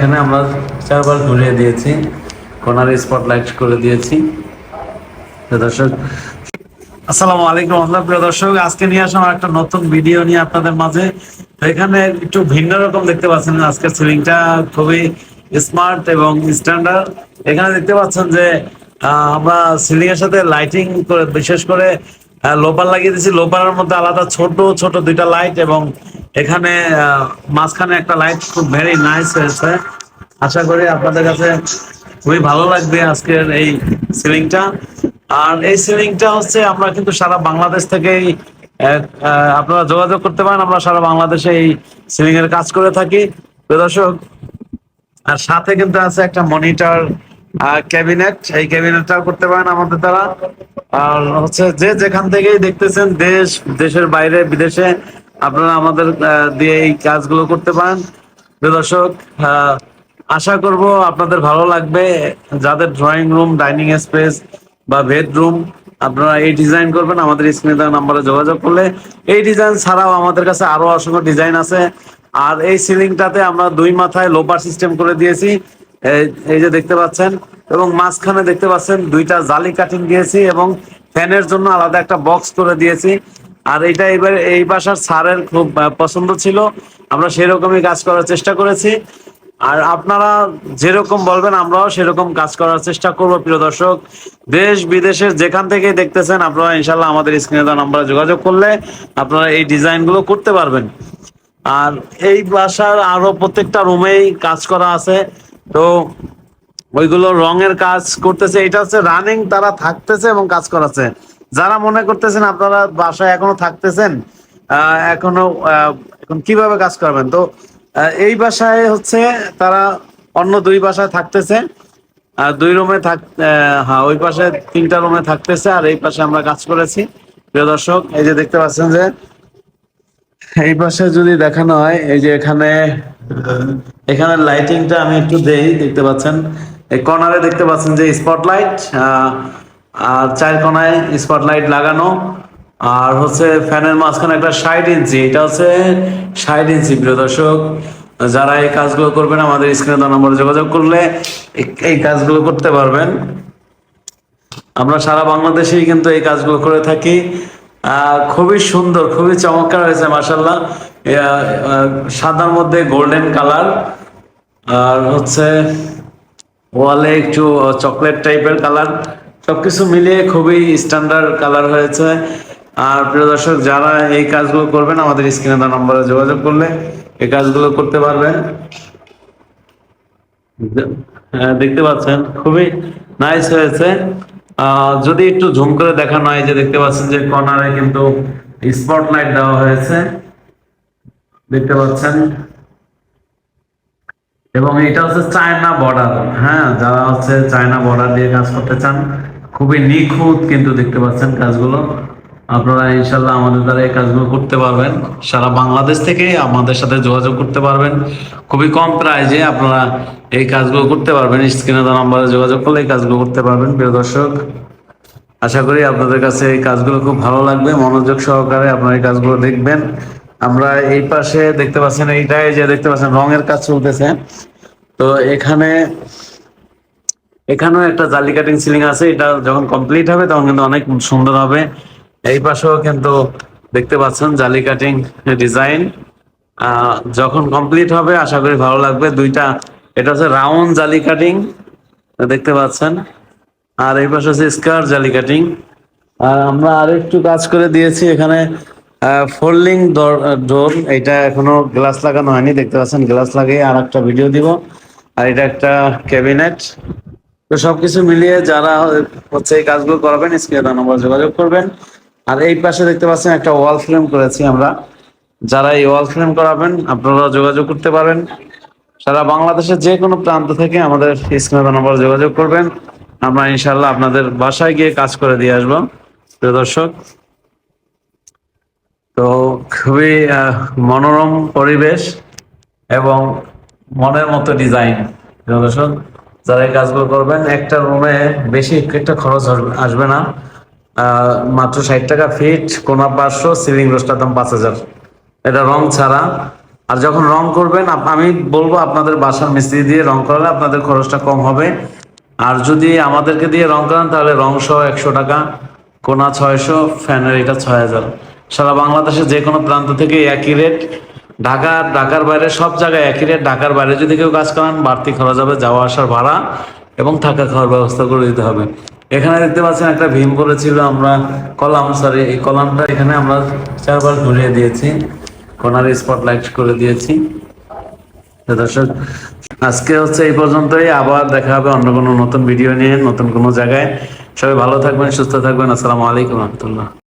এখানে আমরা চারবার ঘুরিয়ে দিয়েছি। কোনার স্পটলাইট করে দিয়েছি। দর্শক, আসসালামু আলাইকুম আপনার প্রিয় দর্শক, আজকে নিয়ে আসলাম একটা নতুন ভিডিও নিয়ে আপনাদের মাঝে। এখানে একটু ভিন্ন রকম দেখতে পাচ্ছেন আজকের সিলিংটা খুবই স্মার্ট এবং স্ট্যান্ডার্ড এখানে দেখতে পাচ্ছেন যে আমরা সিলিং এর সাথে লাইটিং করে, বিশেষ করে লোপার লাগিয়ে দিয়েছি। লোপারের মধ্যে আলাদা ছোট ছোট দুইটা লাইট এবং এখানে মাঝখানে একটা লাইট খুব ভেরি নাইস হয়েছে। আশা করি আপনাদের কাছে খুবই ভালো লাগবে আজকের এই সিলিংটা আর এই সিলিংটা হচ্ছে আমরা কিন্তু সারা বাংলাদেশ থেকেই আপনারা যোগাযোগ করতে পারেন, আমরা সারা বাংলাদেশে এই সিলিং এর কাজ করে থাকি। দর্শক, আর সাথে কিন্তু আছে একটা মনিটর ক্যাবিনেট এই ক্যাবিনেটটাও করতে পারেন আমাদের দ্বারা। আর হচ্ছে যে যেখান থেকেই দেখতেছেন, দেশ, দেশের বাইরে, বিদেশে আপনারা আমাদের দিয়ে এই কাজগুলো করতে পারেন। দর্শক আশা করব আপনাদের ভালো লাগবে। যাদের ড্রয়িং রুম ডাইনিং স্পেস বা বেডরুম আপনারা এই ডিজাইন করবেন। আমাদের স্ক্রিনে দেওয়া নাম্বারে যোগাযোগ করলে এই ডিজাইন ছাড়াও আমাদের কাছে আরও অসংখ্য ডিজাইন আছে। আর এই সিলিংটাতে আমরা দুই মাথায় লোপার সিস্টেম করে দিয়েছি। এই যে দেখতে পাচ্ছেন, এবং মাঝখানে দেখতে পাচ্ছেন দুইটা জালি কাটিং দিয়েছি এবং ফ্যানের জন্য আলাদা একটা বক্স করে দিয়েছি। আর এটা এবার এই বাসার স্যারের খুব পছন্দ ছিল। আমরা সেরকমই কাজ করার চেষ্টা করেছি। আর আপনারা যেরকম বলবেন, আমরাও সেরকম কাজ করার চেষ্টা করব, প্রিয় দর্শক। দেশ বিদেশের যেখান থেকে দেখতেছেন, আপনারা ইনশাল্লাহ আমাদের স্ক্রিনে দেওয়া নাম্বারে যোগাযোগ করলে আপনারা এই ডিজাইনগুলো করতে পারবেন। আর এই বাসার আরও প্রত্যেকটা রুমেই কাজ করা আছে। তো ওইগুলো রঙের কাজ করতেছে। এটা হচ্ছে রানিং তারা থাকতেছে এবং কাজ করাচ্ছে। যারা মনে করতেছেন আপনারা বাসায় এখনও থাকতেছেন এখনও এখন কীভাবে কাজ করবেন? তো এই বাসায় হচ্ছে তারা অন্য দুই বাসায় থাকতেছে দুই রুমে থাক হ্যাঁ ওই পাশে তিনটা রুমে থাকতেছে, আর এই পাশে আমরা কাজ করেছি। প্রিয় দর্শক, এই যে দেখতে পাচ্ছেন যে, এই পাশে যদি দেখানো হয়, এই যে এখানে এখানে লাইটিংটা আমি একটু দেই, দেখতে পাচ্ছেন। এই কর্নারে দেখতে পাচ্ছেন যে স্পটলাইট আর চার কোনায় স্পটলাইট লাগানো। আর হচ্ছে ফ্যানের মাঝখানে একটা ষাট ইঞ্চি, এটা হচ্ছে ষাট ইঞ্চি, প্রিয় দর্শক। যারা এই কাজগুলো করবেন, আমাদের স্ক্রিনে দেওয়া নম্বরে যোগাযোগ করলে এই- কাজগুলো করতে পারবেন। আমরা সারা বাংলাদেশেই কিন্তু এই কাজগুলো করে থাকি। খুবই সুন্দর, খুবই চমৎকার হয়েছে মাসাল্লাহ সাদার মধ্যে গোল্ডেন কালার আর হচ্ছে ওয়ালে একটু চকলেট টাইপের কালার সবকিছু মিলিয়ে খুবই স্ট্যান্ডার্ড কালার হয়েছে। আর প্রিয় দর্শক যারা এই কাজগুলো করবেন আমাদের স্ক্রিনে দেওয়া নম্বরে যোগাযোগ করলে এই কাজগুলো করতে পারবেন। হ্যাঁ, দেখতে পাচ্ছেন খুবই নাইস হয়েছে। যদি একটু ঝুম করে দেখানো হয় যে দেখতে পাচ্ছেন যে কর্নারে কিন্তু স্পটলাইট দেওয়া হয়েছে। দেখতে পাচ্ছেন। এবং এটা হচ্ছে চায়না বর্ডার হ্যাঁ যারা হচ্ছে চায়না বর্ডার দিয়ে কাজ করতে চান খুবই নিখুঁত কিন্তু দেখতে পাচ্ছেন কাজগুলো। আপনারা ইনশাল্লাহ আমাদের দ্বারা এই কাজগুলো করতে পারবেন। সারা বাংলাদেশ থেকে আমাদের সাথে যোগাযোগ করতে পারবেন। খুবই কম প্রাইজে আপনারা এই কাজগুলো করতে পারবেন। স্ক্রিনে দেওয়া নাম্বারে যোগাযোগ করলে এই কাজগুলো করতে পারবেন, প্রিয় দর্শক। আশা করি আপনাদের কাছে এই কাজগুলো খুব ভালো লাগবে। মনোযোগ সহকারে আপনারা এই কাজগুলো দেখবেন। আমরা এই পাশে দেখতে পাচ্ছেন এইটাই যে দেখতে পাচ্ছেন রঙের কাজ চলতেছে। তো এখানে এখানেও একটা জালি কাটিং সিলিং আছে, এটা যখন কমপ্লিট হবে তখন কিন্তু অনেক সুন্দর হবে। এই পাশেও কিন্তু দেখতে পাচ্ছেন জালি কাটিং ডিজাইন যখন কমপ্লিট হবে, আশা করি ভালো লাগবে। দুইটা, এটা হচ্ছে রাউন্ড জালি কাটিং দেখতে পাচ্ছেন। আর এই পাশে হচ্ছে স্কার জালি কাটিং আর আমরা আরেকটু কাজ করে দিয়েছি এখানে ফোল্ডিং ডোর এটা এখনও গ্লাস লাগানো হয়নি, দেখতে পাচ্ছেন গ্লাস লাগিয়ে আর একটা ভিডিও দিব। আর এটা একটা ক্যাবিনেট তো সবকিছু মিলিয়ে যারা হচ্ছে এই কাজগুলো করবেন, স্ক্রিনে নম্বর যোগাযোগ করবেন। আর এই পাশে দেখতে পাচ্ছেন একটা ওয়াল ফ্রেম করেছি আমরা। যারা এই ওয়াল ফ্রেম করাবেন আপনারা যোগাযোগ করতে পারেন সারা বাংলাদেশের যে কোনো প্রান্ত থেকে আমাদের স্ক্রিনে নম্বর যোগাযোগ করবেন। আমরা ইনশাল্লাহ আপনাদের বাসায় গিয়ে কাজ করে দিয়ে আসব, প্রিয় দর্শক। তো খুবই মনোরম পরিবেশ এবং মনের মতো ডিজাইন, প্রিয় দর্শক। যারা এই কাজগুলো করবেন, একটা রুমে বেশি একটা খরচ আসবে- না। মাত্র ষাট টাকা ফিট, কোনা পাঁচশো, সিলিং রোস্টার দাম পাঁচ হাজার। এটা রং ছাড়া। আর যখন রং করবেন আমি বলব আপনাদের বাসার মিস্ত্রি দিয়ে রং করালে আপনাদের খরচটা কম হবে। আর যদি আমাদেরকে দিয়ে রং করান, তাহলে রং সহ একশো টাকা, কোনা ছয়শো, ফ্যানের এটা ছয় হাজার। সারা বাংলাদেশে যে কোনো প্রান্ত থেকে একই রেট। ঢাকা, ঢাকার বাইরে সব জায়গায় একই রেট ঢাকার বাইরে যদি কেউ কাজ করান, বাড়তি খরচ হবে, যাওয়া আসার ভাড়া এবং থাকা খাওয়ার ব্যবস্থা করে দিতে হবে। এখানে দেখতে পাচ্ছেন একটা ভীম করেছিল আমরা কলাম সরি এই কলামটা এখানে আমরা চারবার ঘুরিয়ে দিয়েছি। কোনার স্পট লাইট করে দিয়েছি। দর্শক, আজকে হচ্ছে এই পর্যন্তই। আবার দেখা হবে অন্য কোনো নতুন ভিডিও নিয়ে, নতুন কোনো জায়গায়। সবাই ভালো থাকবেন, সুস্থ থাকবেন। আসসালামু আলাইকুম রহমতুল্লাহ।